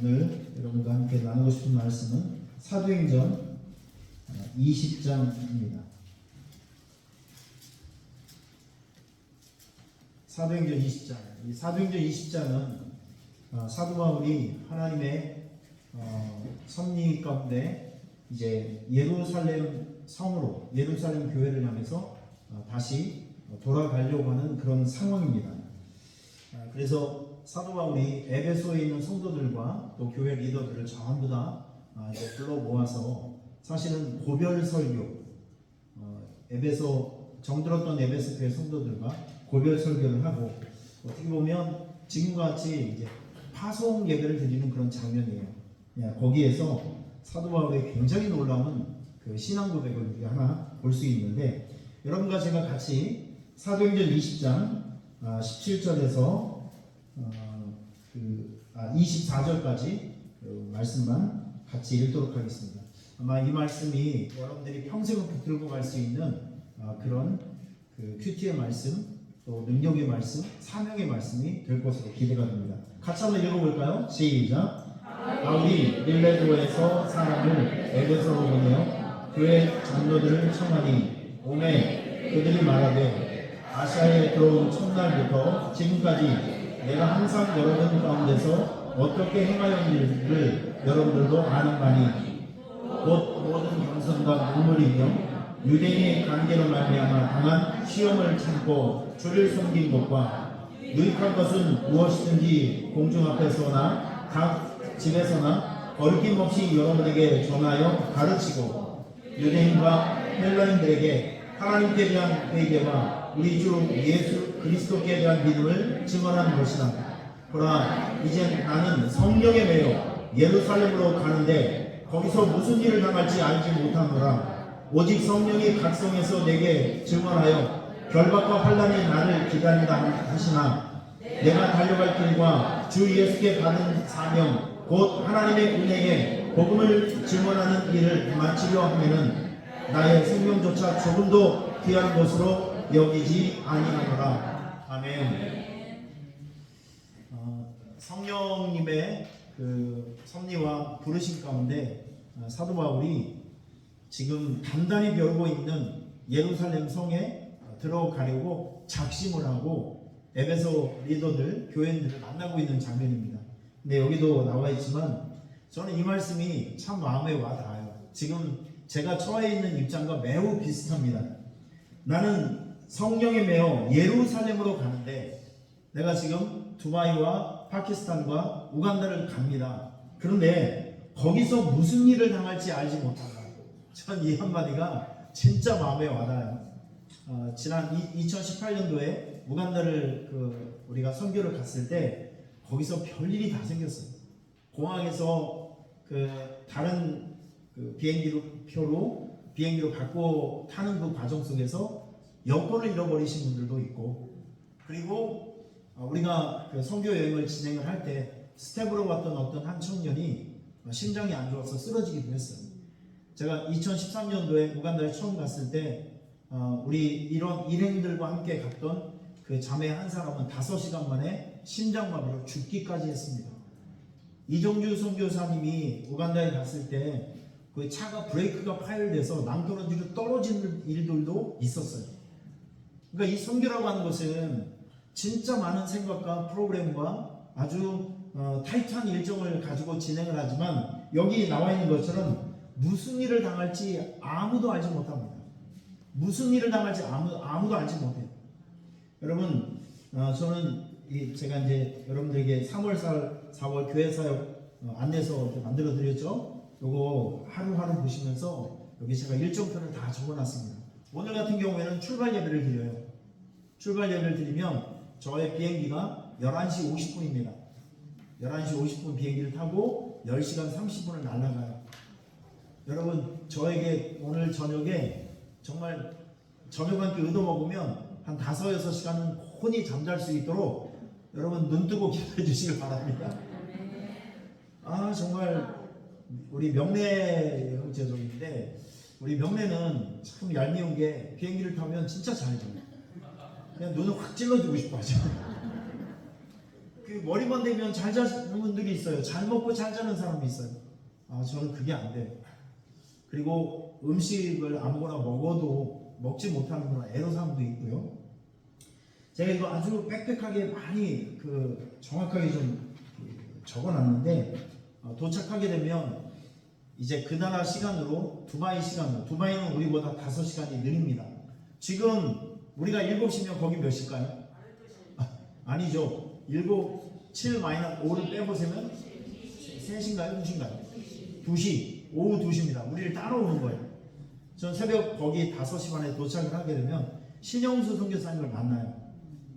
오늘 여러분과 함께 나누고 싶은 말씀은 사도행전 20장입니다. 사도행전 20장. 이 사도행전 20장은 어, 사도 바울이 하나님의 어, 섭리 가운데 이제 예루살렘 성으로 예루살렘 교회를 향해서 어, 다시 돌아가려고 하는 그런 상황입니다. 아, 그래서 사도 바울이 에베소에 있는 성도들과 또 교회 리더들을 전부 다 아, 이제 불러 모아서 사실은 고별 설교, 어, 에베소 정들었던 에베소 교회 성도들과 고별 설교를 하고 어떻게 보면 지금과 같이 이제 파송 예배를 드리는 그런 장면이에요. 예, 거기에서 사도 바울의 굉장히 놀라운 그 신앙 고백을 우리가 하나 볼 수 있는데 여러분과 제가 같이 사도행전 20장 17절에서 어, 그, 아, 24절까지 그 말씀만 같이 읽도록 하겠습니다. 아마 이 말씀이 여러분들이 평생을 붙들고 갈 수 있는 아, 그런 그 큐티의 말씀, 또 능력의 말씀, 사명의 말씀이 될 것으로 기대가 됩니다. 같이 한번 읽어볼까요? 시작. 바울이 밀레도에서 사람을 에베소로 보내어 교회 장로들을 청하니 오매 그들이 말하되 아시아에 들어온 첫날부터 지금까지 내가 항상 여러분 가운데서 어떻게 행하였는지를 여러분들도 아는 바니 곧 모든 겸손과 눈물이며 유대인의 관계로 말미암아 당한 시험을 참고 주를 섬긴 것과 유익한 것은 무엇이든지 공중 앞에서나 각 집에서나 어김없이 여러분에게 전하여 가르치고 유대인과 헬라인들에게 하나님께 대한 회개와 우리 주 예수 그리스도께 대한 믿음을 증언한 것이다. 그러나 이제 나는 성령에 매여 예루살렘으로 가는데 거기서 무슨 일을 당할지 알지 못하노라. 오직 성령이 각성해서 내게 증언하여 결박과 환란이 나를 기다린다 하시나 내가 달려갈 길과 주 예수께 받은 사명 곧 하나님의 은혜에 복음을 증언하는 일을 마치려 하면은 나의 생명조차 조금도 귀한 것으로 여기지 아니하노라. 아멘. 어, 성령님의 그 섭리와 부르심 가운데 어, 사도 바울이 지금 단단히 벼르고 있는 예루살렘 성에 어, 들어가려고 작심을 하고 에베소 리더들, 교인들을 만나고 있는 장면입니다. 근데 여기도 나와 있지만 저는 이 말씀이 참 마음에 와 닿아요. 지금 제가 처해 있는 입장과 매우 비슷합니다. 나는 성령에 매어 예루살렘으로 가는데 내가 지금 두바이와 파키스탄과 우간다를 갑니다. 그런데 거기서 무슨 일을 당할지 알지 못한다. 전 이 한마디가 진짜 마음에 와닿아요. 어, 지난 2018년도에 우간다를 그 우리가 선교를 갔을 때 거기서 별일이 다 생겼어요. 공항에서 그 다른 그 비행기로 표로 비행기로 받고 타는 그 과정 속에서 여권을 잃어버리신 분들도 있고 그리고 어, 우리가 그 선교 여행을 진행을 할 때 스텝으로 갔던 어떤 한 청년이 심장이 안 좋아서 쓰러지기도 했어요. 제가 2013년도에 우간다에 처음 갔을 때 어, 우리 이런 일행들과 함께 갔던 그 자매 한 사람은 5시간 만에 심장마비로 죽기까지 했습니다. 이정주 선교사님이 우간다에 갔을 때 그 차가 브레이크가 파열돼서 낭떠러지로 떨어지는 일들도 있었어요. 그러니까 이 선교라고 하는 것은 진짜 많은 생각과 프로그램과 아주 어, 타이트한 일정을 가지고 진행을 하지만 여기 나와 있는 것처럼 무슨 일을 당할지 아무도 알지 못합니다. 무슨 일을 당할지 아무, 아무도 알지 못해요. 여러분, 어, 저는 이 제가 이제 여러분들에게 3월, 4월, 4월 교회 사역 어, 안내서 만들어 드렸죠. 요거 하루하루 보시면서 여기 제가 일정표를 다 적어놨습니다. 오늘 같은 경우에는 출발 예배를 드려요. 출발 예배를 드리면 저의 비행기가 11시 50분입니다. 11시 50분 비행기를 타고 10시간 30분을 날아가요. 여러분, 저에게 오늘 저녁에 정말 저녁 함께 얻어먹으면 한 5, 6시간은 혼이 잠잘 수 있도록 여러분 눈 뜨고 기도해 주시길 바랍니다. 아, 정말 우리 명례 형제족인데 우리 명례는 참 얄미운 게 비행기를 타면 진짜 잘 자요. 그냥 눈을 확 찔러주고 싶어 하죠. 그 머리만 대면 잘 자는 분들이 있어요. 잘 먹고 잘 자는 사람이 있어요. 아 저는 그게 안 돼요. 그리고 음식을 아무거나 먹어도 먹지 못하는 그런 애로사항도 있고요. 제가 이거 아주 빽빽하게 많이 그 정확하게 좀 적어놨는데 어, 도착하게 되면 이제 그 나라 시간으로 두바이 시간으로 두바이는 우리보다 5시간이 느립니다. 지금 우리가 7시면 거기 몇 시일까요? 아, 아니죠. 7, 7 마이너스 5를 빼보시면 3시인가요? 2시인가요? 2시. 오후 2시입니다. 우리를 따라오는 거예요. 전 새벽 거기 5시 반에 도착을 하게 되면 신영수 선교사님을 만나요.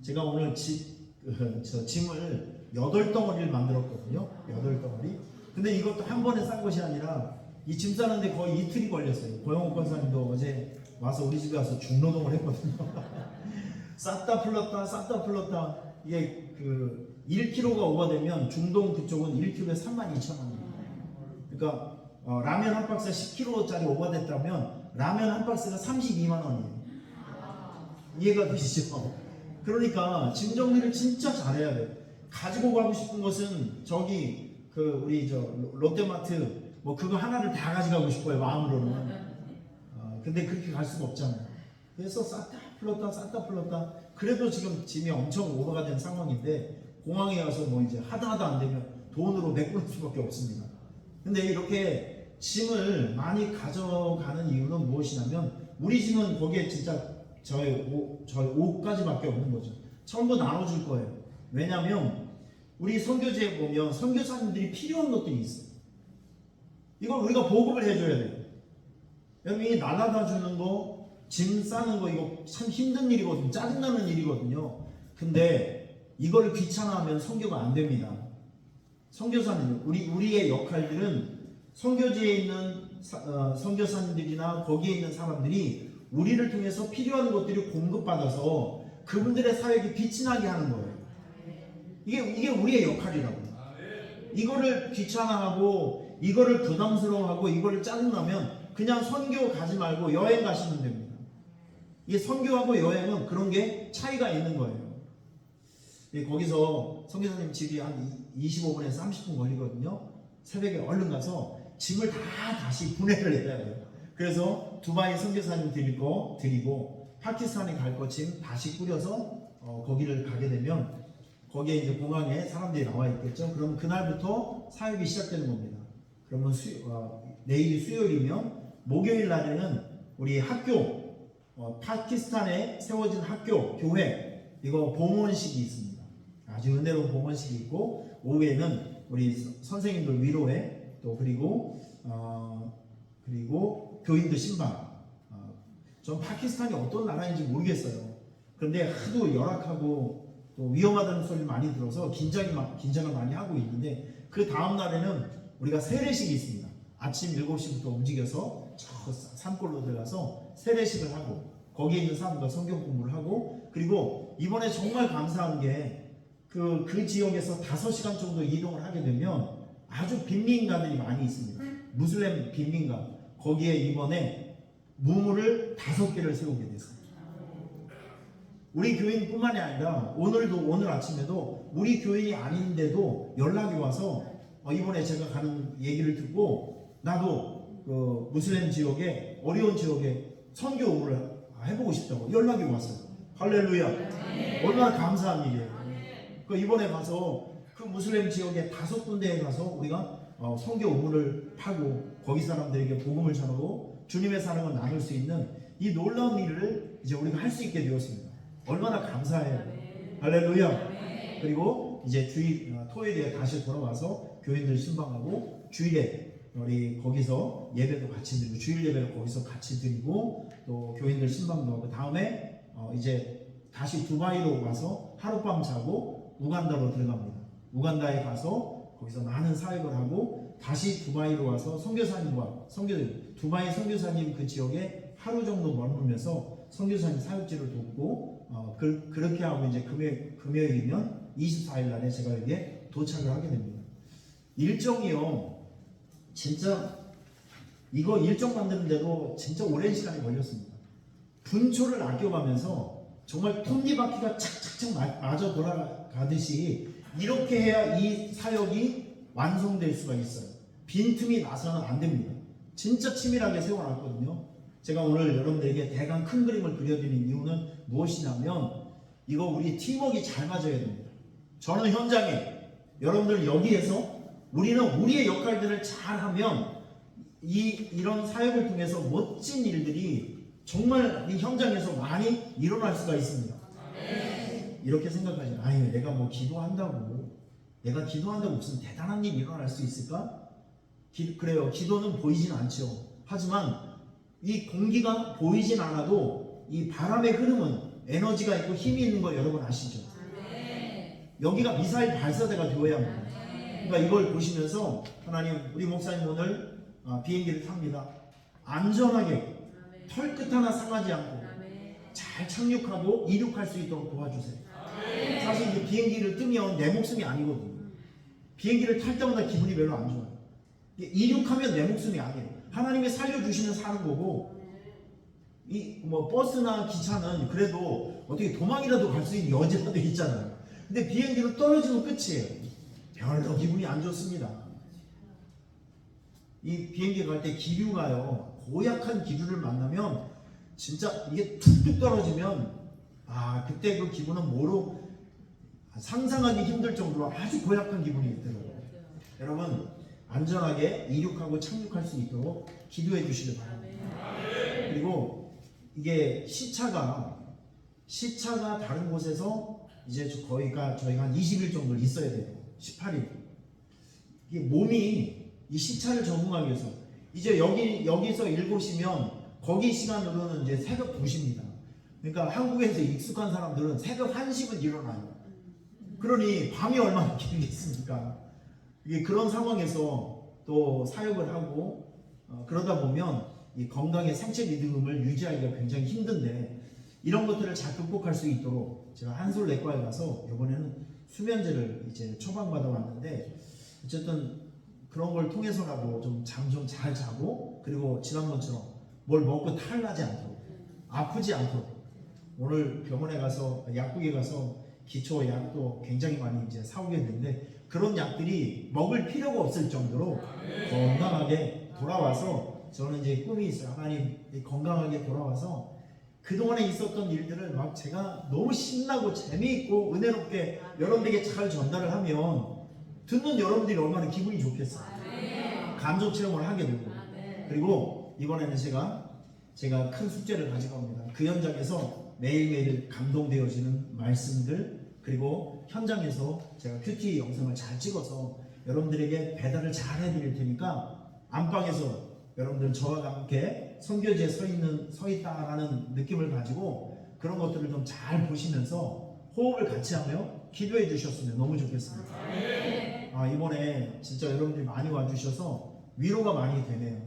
제가 오늘 지, 그, 저 짐을 8덩어리를 만들었거든요. 8덩어리. 근데 이것도 한 번에 싼 것이 아니라 이 짐 싸는데 거의 이틀이 걸렸어요. 고영욱 권사님도 어제 와서 우리 집에 와서 중노동을 했거든요. 쌌다 풀렀다 쌌다 풀렀다 이게 그 1kg가 오버되면 중동 그쪽은 1kg에 32,000원입니다. 그러니까 어, 라면 한 박스에 10kg짜리 오버됐다면 라면 한 박스가 32만 원이에요. 이해가 되시죠? 그러니까 짐 정리를 진짜 잘해야 돼요. 가지고 가고 싶은 것은 저기 그 우리 저 롯데마트 뭐 그거 하나를 다 가져가고 싶어요 마음으로는. 어, 근데 그렇게 갈 수가 없잖아요. 그래서 쌌다 풀었다 쌌다 풀었다. 그래도 지금 짐이 엄청 오버가 된 상황인데 공항에 가서 뭐 이제 하다 하다 안 되면 돈으로 메꾸는 수밖에 없습니다. 근데 이렇게 짐을 많이 가져가는 이유는 무엇이냐면 우리 짐은 거기에 진짜 저희 옷, 저희 옷까지밖에 없는 거죠. 전부 나눠줄 거예요. 왜냐하면 우리 선교지에 보면 선교사님들이 필요한 것들이 있어요. 이걸 우리가 보급을 해줘야 돼요. 여러분 이 날아다 주는 거, 짐 싸는 거 이거 참 힘든 일이거든요. 짜증나는 일이거든요. 근데 이걸 귀찮아하면 선교가 안 됩니다. 선교사님, 우리 우리의 역할들은 선교지에 있는 사- 어, 선교사님들이나 거기에 있는 사람들이 우리를 통해서 필요한 것들이 공급받아서 그분들의 사역이 빛이 나게 하는 거예요. 이게 이게 우리의 역할이라고. 이거를 귀찮아하고 이거를 부담스러워하고 이거를 짜증나면 그냥 선교 가지 말고 여행 가시면 됩니다. 이게 선교하고 여행은 그런 게 차이가 있는 거예요. 예, 거기서 선교사님 집이 한 25분에서 30분 걸리거든요. 새벽에 얼른 가서 짐을 다 다시 분해를 해야 돼요. 그래서 두바이 선교사님 드릴 거 드리고 파키스탄에 갈거짐 다시 꾸려서 어, 거기를 가게 되면 거기에 이제 공항에 사람들이 나와 있겠죠. 그럼 그날부터 사역이 시작되는 겁니다. 그러면 수, 어, 내일이 수요일이면 목요일 날에는 우리 학교 어, 파키스탄에 세워진 학교 교회 이거 봉헌식이 있습니다. 아주 은혜로운 봉헌식이 있고 오후에는 우리 서- 선생님들 위로회 또 그리고 어, 그리고 교인들 신방. 어, 전 파키스탄이 어떤 나라인지 모르겠어요. 그런데 하도 열악하고 또 위험하다는 소리를 많이 들어서 긴장이 막- 긴장을 많이 하고 있는데 그 다음 날에는 우리가 세례식이 있습니다. 아침 7시부터 움직여서 저 산골로 들어가서 세례식을 하고 거기에 있는 사람과 성경 공부를 하고 그리고 이번에 정말 감사한 게 그, 그 지역에서 5시간 정도 이동을 하게 되면 아주 빈민가들이 많이 있습니다. 무슬림 빈민가. 거기에 이번에 무물을 다섯 개를 세우게 됐어요. 우리 교인뿐만이 아니라 오늘도 오늘 아침에도 우리 교인이 아닌데도 연락이 와서 어, 이번에 제가 가는 얘기를 듣고 나도 그 무슬림 지역에 어려운 지역에 선교 오를 해보고 싶다고 연락이 왔어요. 할렐루야. 얼마나 감사한 일이에요. 그 이번에 가서 그 무슬림 지역에 다섯 군데에 가서 우리가 어, 성교 우물을 파고 거기 사람들에게 복음을 전하고 주님의 사랑을 나눌 수 있는 이 놀라운 일을 이제 우리가 할 수 있게 되었습니다. 얼마나 감사해요. 할렐루야. 그리고 이제 주일 어, 토요일에 다시 돌아와서 교인들 신방하고 주일에 우리 거기서 예배도 같이 드리고 주일 예배를 거기서 같이 드리고 또 교인들 신방도 하고 다음에 어, 이제 다시 두바이로 가서 하룻밤 자고 우간다로 들어갑니다. 우간다에 가서 거기서 많은 사역을 하고 다시 두바이로 와서 선교사님과 선교 두바이 선교사님 그 지역에 하루 정도 머무르면서 선교사님 사역지를 돕고 어, 그, 그렇게 하고 이제 금요일, 금요일이면 24일 날에 제가 여기에 도착을 하게 됩니다. 일정이요. 진짜 이거 일정 만드는데도 진짜 오랜 시간이 걸렸습니다. 분초를 아껴가면서 정말 톱니바퀴가 착착착 마- 맞아 돌아가듯이 이렇게 해야 이 사역이 완성될 수가 있어요. 빈틈이 나서는 안 됩니다. 진짜 치밀하게 세워놨거든요. 제가 오늘 여러분들에게 대강 큰 그림을 그려드린 이유는 무엇이냐면 이거 우리 팀워크가 잘 맞아야 됩니다. 저는 현장에 여러분들 여기에서 우리는 우리의 역할들을 잘하면 이 이런 사역을 통해서 멋진 일들이 정말 이 현장에서 많이 일어날 수가 있습니다. 이렇게 생각하지. 아유, 내가 뭐 기도한다고 내가 기도한다고 무슨 대단한 일이 일어날 수 있을까? 기- 그래요. 기도는 보이진 않죠. 하지만 이 공기가 보이진 않아도 이 바람의 흐름은 에너지가 있고 힘이 있는 거 여러분 아시죠? 여기가 미사일 발사대가 되어야 합니다. 그러니까 이걸 보시면서 하나님 우리 목사님 오늘 아, 비행기를 탑니다. 안전하게 털끝 하나 상하지 않고 잘 착륙하고 이륙할 수 있도록 도와주세요. 사실 이제 비행기를 뜨면 내 목숨이 아니거든요. 비행기를 탈 때마다 기분이 별로 안 좋아요. 이륙하면 내 목숨이 아니에요. 하나님이 살려주시는 사는 거고 이 뭐 버스나 기차는 그래도 어떻게 도망이라도 갈 수 있는 여지라도 있잖아요. 근데 비행기로 떨어지면 끝이에요. 별로 기분이 안 좋습니다. 이 비행기 갈 때 기류가요 고약한 기류를 만나면 진짜 이게 툭툭 떨어지면 아 그때 그 기분은 뭐로 상상하기 힘들 정도로 아주 고약한 기분이 있더라고요. 여러분 안전하게 이륙하고 착륙할 수 있도록 기도해 주시길 바랍니다. 그리고 이게 시차가 시차가 다른 곳에서 이제 저- 거기가 저희가 한 20일 정도 있어야 돼요. 18일. 이게 몸이 이 시차를 적응하기 위해서 이제 여기 여기서 7시면 거기 시간으로는 이제 새벽 2시입니다. 그러니까 한국에서 익숙한 사람들은 새벽 1시면 일어나요. 그러니 밤이 얼마나 길겠습니까? 이게 그런 상황에서 또 사역을 하고 어, 그러다 보면 이 건강의 생체 리듬을 유지하기가 굉장히 힘든데 이런 것들을 잘 극복할 수 있도록 제가 한솔 내과에 가서 이번에는 수면제를 이제 처방받아 왔는데 어쨌든 그런 걸 통해서라도 좀 잠 좀 잘 자고 그리고 지난번처럼 뭘 먹고 탈나지 않도록 아프지 않도록 오늘 병원에 가서 약국에 가서 기초 약도 굉장히 많이 이제 사오게 됐는데 그런 약들이 먹을 필요가 없을 정도로 건강하게 돌아와서 저는 이제 꿈이 있어요. 하나님 이 건강하게 돌아와서 그동안에 있었던 일들을 막 제가 너무 신나고 재미있고 은혜롭게 여러분들에게 잘 전달을 하면 듣는 여러분들이 얼마나 기분이 좋겠어요. 감정 체험을 하게 되고 그리고 이번에는 제가 제가 큰 숙제를 가져갑니다. 그 현장에서 매일매일 감동되어지는 말씀들 그리고 현장에서 제가 큐티 영상을 잘 찍어서 여러분들에게 배달을 잘 해드릴 테니까 안방에서 여러분들 저와 함께 선교지에 서 있는 서 있다라는 느낌을 가지고 그런 것들을 좀 잘 보시면서 호흡을 같이 하며 기도해 주셨으면 너무 좋겠습니다. 아 이번에 진짜 여러분들이 많이 와주셔서 위로가 많이 되네요.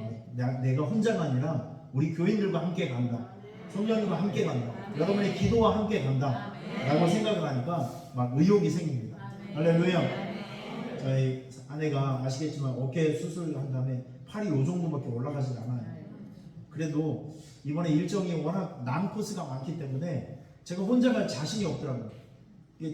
어, 나- 내가 혼자가 아니라 우리 교인들과 함께 간다. 성령님과 함께 간다. 여러분의 기도와 함께 간다. 라고 생각을 하니까 막 의욕이 생깁니다. 할렐루야. 저희 아내가 아시겠지만 어깨 수술한 다음에 팔이 요 정도밖에 올라가질 않아요. 그래도 이번에 일정이 워낙 남 코스가 많기 때문에 제가 혼자 갈 자신이 없더라고요.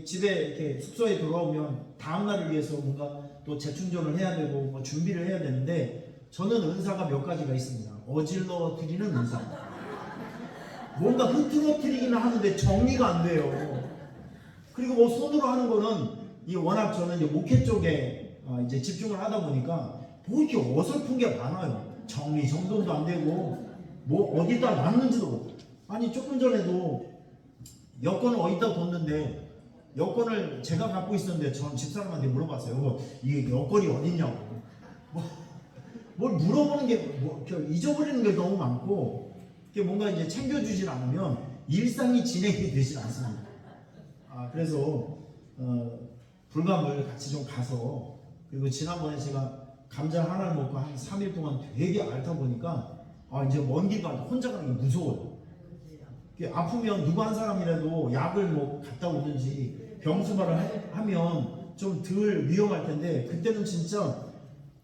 집에 이렇게 숙소에 돌아오면 다음 날을 위해서 뭔가 또 재충전을 해야 되고 뭐 준비를 해야 되는데 저는 은사가 몇 가지가 있습니다. 어질러 드리는 은사. 뭔가 흐트러뜨리기는 하는데 정리가 안 돼요. 그리고 뭐 손으로 하는 거는 이 워낙 저는 이제 목회 쪽에 어, 이제 집중을 하다 보니까 뭐 이렇게 어설픈 게 많아요. 정리 정돈도 안 되고 뭐 어디다 놨는지도. 아니 조금 전에도 여권을 어디다 뒀는데 여권을 제가 갖고 있었는데 전 집사람한테 물어봤어요. 여보, 이 여권이 어딨냐고. 뭐, 뭘 물어보는 게 뭐, 잊어버리는 게 너무 많고 이게 뭔가 이제 챙겨주질 않으면 일상이 진행이 되질 않습니다. 아 그래서 어, 불감을 같이 좀 가서 그리고 지난번에 제가 감자 하나를 먹고 한 3일 동안 되게 앓다 보니까 아 이제 먼 길 가도 혼자 가는 게 무서워요. 아프면 누구 한 사람이라도 약을 뭐 갖다 오든지 병수발을 하- 하면 좀 덜 위험할 텐데 그때는 진짜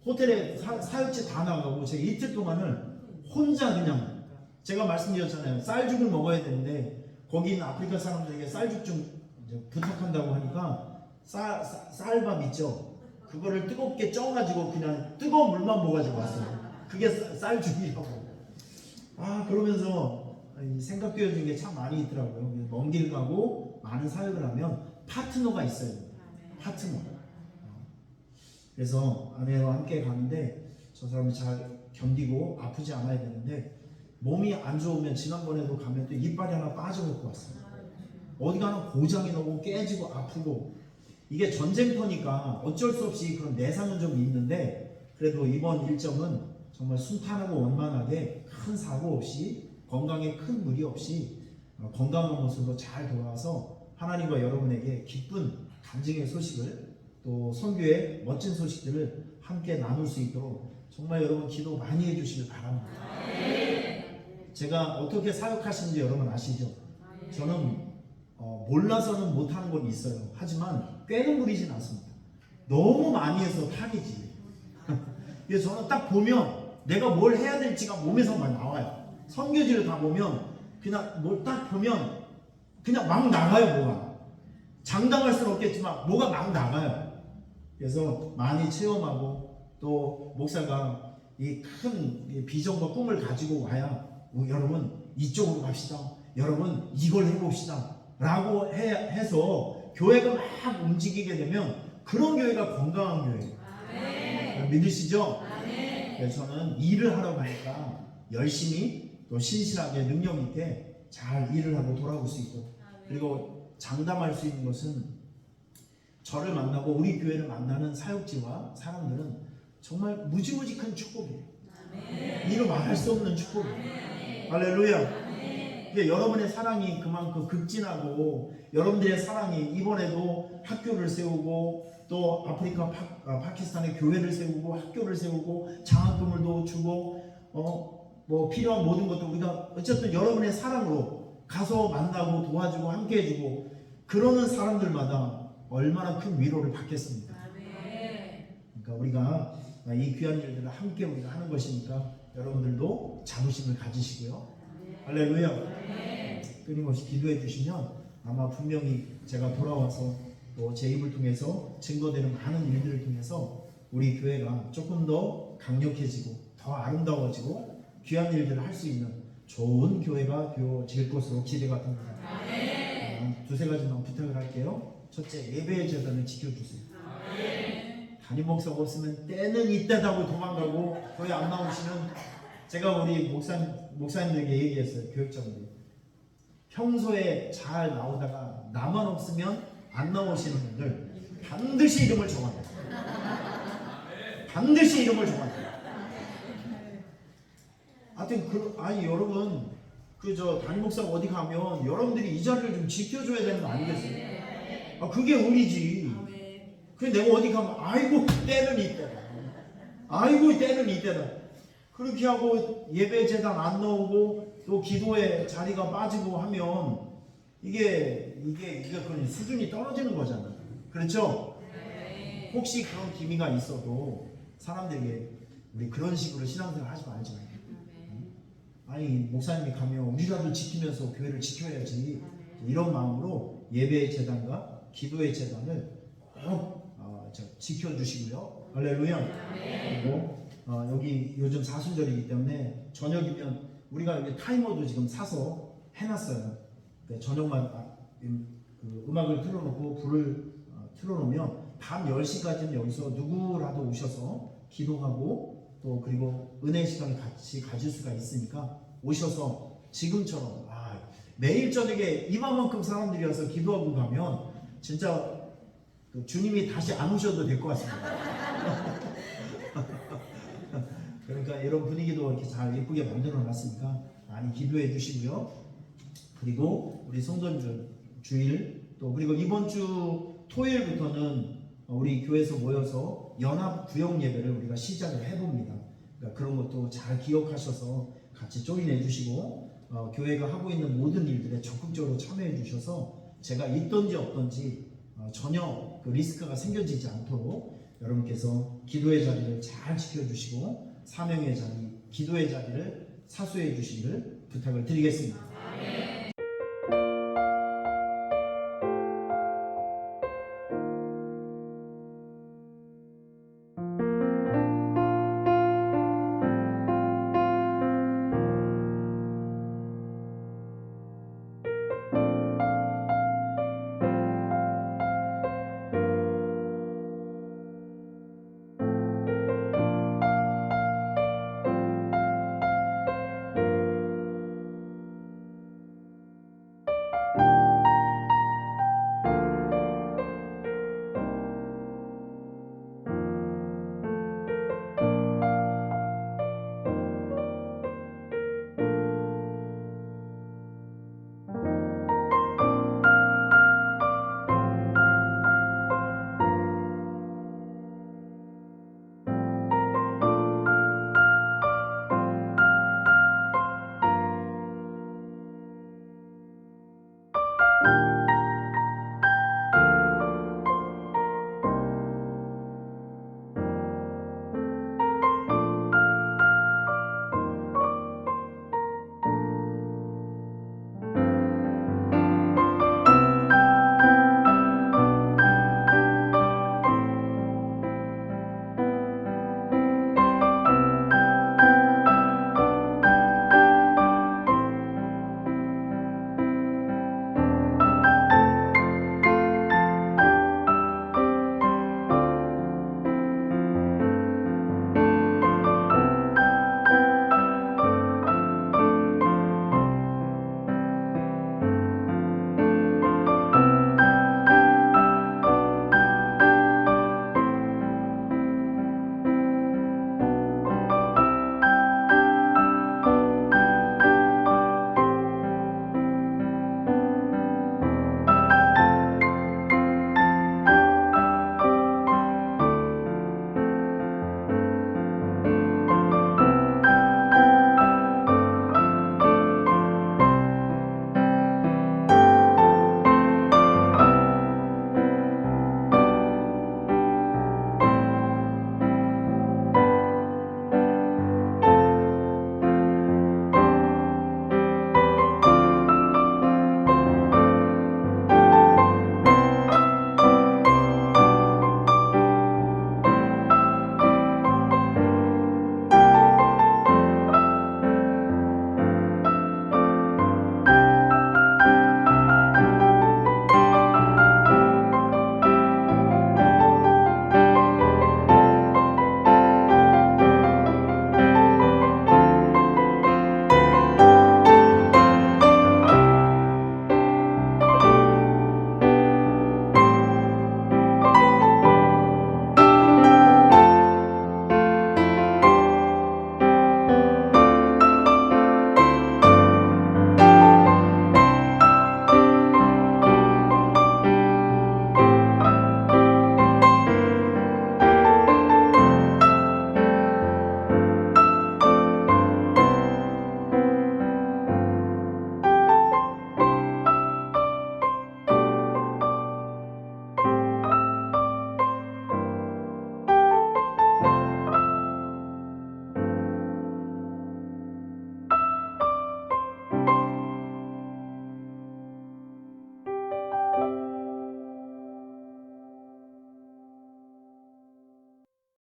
호텔에 사, 사육지 다 나가고 제가 이틀 동안을 혼자 그냥 제가 말씀드렸잖아요 쌀죽을 먹어야 되는데 거기 있는 아프리카 사람들에게 쌀죽 좀 부탁한다고 하니까 쌀, 쌀- 쌀밥 있죠? 그거를 뜨겁게 쪄가지고 그냥 뜨거운 물만 먹어가지고 왔어요. 그게 쌀- 쌀죽이라고. 아 그러면서 이 생각되어진 게 참 많이 있더라고요. 먼 길 가고 많은 사역을 하면 파트너가 있어요. 파트너. 그래서 아내와 함께 가는데 저 사람이 잘 견디고 아프지 않아야 되는데 몸이 안 좋으면 지난번에도 가면 또 이빨이 하나 빠져갖고 왔어요. 어디 가나 고장이 나고 깨지고 아프고 이게 전쟁터니까 어쩔 수 없이 그런 내상은 좀 있는데 그래도 이번 일정은 정말 순탄하고 원만하게 큰 사고 없이 건강에 큰 무리 없이 어, 건강한 모습으로 잘 돌아와서 하나님과 여러분에게 기쁜 간증의 소식을 또 선교의 멋진 소식들을 함께 나눌 수 있도록 정말 여러분 기도 많이 해주시길 바랍니다. 제가 어떻게 사역하시는지 여러분 아시죠? 저는 어, 몰라서는 못하는 건 있어요. 하지만 꾀는 부리진 않습니다. 너무 많이 해서 탈이지. 그래서 저는 딱 보면 내가 뭘 해야 될지가 몸에서 막 나와요. 선교지를 다 보면 그냥 뭘 딱 보면 그냥 막 나가요 뭐가. 장담할 수는 없겠지만 뭐가 막 나가요. 그래서 많이 체험하고 또 목사가 이 큰 비전과 꿈을 가지고 와야 어, 여러분 이쪽으로 갑시다. 여러분 이걸 해봅시다. 라고 해, 해서 교회가 막 움직이게 되면 그런 교회가 건강한 교회예요. 믿으시죠? 그래서 저는 일을 하러 가니까 열심히 또 신실하게 능력 있게 잘 일을 하고 돌아올 수 있고 그리고 장담할 수 있는 것은 저를 만나고 우리 교회를 만나는 사역지와 사람들은 정말 무지무지 큰 축복이에요. 이루 말할 수 없는 축복이에요. 할렐루야. 이게 여러분의 사랑이 그만큼 극진하고 여러분들의 사랑이 이번에도 학교를 세우고 또 아프리카 파, 아, 파키스탄에 교회를 세우고 학교를 세우고 장학금을 도 주고 어 뭐 필요한 모든 것들 우리가 어쨌든 여러분의 사랑으로 가서 만나고 도와주고 함께 해주고 그러는 사람들마다 얼마나 큰 위로를 받겠습니까? 그러니까 우리가 이 귀한 일들을 함께 우리가 하는 것이니까 여러분들도 자부심을 가지시고요. 할렐루야. 끊임없이 기도해 주시면 아마 분명히 제가 돌아와서 또 제 입을 통해서 증거되는 많은 일들을 통해서 우리 교회가 조금 더 강력해지고 더 아름다워지고 귀한 일들을 할 수 있는 좋은 교회가 되어질 것으로 기대가 됩니다. 아, 두세 가지만 부탁을 할게요. 첫째, 예배의 재단을 지켜주세요. 담임 목사가 없으면 때는 이때다고 도망가고 거의 안 나오시는 제가 우리 목사 목사님들에게 얘기했어요 교육자분들 평소에 잘 나오다가 나만 없으면 안 나오시는 분들 반드시 이름을 정합니다. 반드시 이름을 정합니다. 하여튼 그 아니 여러분 그 저 담임 목사가 어디 가면 여러분들이 이 자리를 좀 지켜줘야 되는 거 아니겠어요? 아 그게 의리지. 근데 내가 어디 가면 아이고 때는 이때다. 아이고 때는 이때다. 그렇게 하고 예배 재단 안 나오고 또 기도의 자리가 빠지고 하면 이게 이게 이게 그런 수준이 떨어지는 거잖아요. 그렇죠? 혹시 그런 기미가 있어도 사람들에게 우리 그런 식으로 신앙생활 하지 말자. 아니 목사님이 가면 우리라도 지키면서 교회를 지켜야지 이런 마음으로 예배의 재단과 기도의 재단을 꼭 어, 저 지켜주시고요. 할렐루야. 그리고 어, 여기 요즘 사순절이기 때문에 저녁이면 우리가 여기 타이머도 지금 사서 해놨어요. 그 저녁마다 음, 그 음악을 틀어놓고 불을 어, 틀어놓으면 밤 10시까지는 여기서 누구라도 오셔서 기도하고 또 그리고 은혜 시간을 같이 가질 수가 있으니까 오셔서 지금처럼 아, 매일 저녁에 이만큼 사람들이 와서 기도하고 가면 진짜 그 주님이 다시 안 오셔도 될 것 같습니다. 이런 분위기도 이렇게 잘 예쁘게 만들어 놨으니까 많이 기도해 주시고요. 그리고 우리 성전주 주일 또 그리고 이번 주 토요일부터는 우리 교회에서 모여서 연합 구역 예배를 우리가 시작을 해봅니다. 그러니까 그런 것도 잘 기억하셔서 같이 조인해 주시고 어, 교회가 하고 있는 모든 일들에 적극적으로 참여해 주셔서 제가 있던지 없던지 어, 전혀 그 리스크가 생겨지지 않도록 여러분께서 기도의 자리를 잘 지켜주시고 사명의 자리, 기도의 자리를 사수해 주시기를 부탁을 드리겠습니다.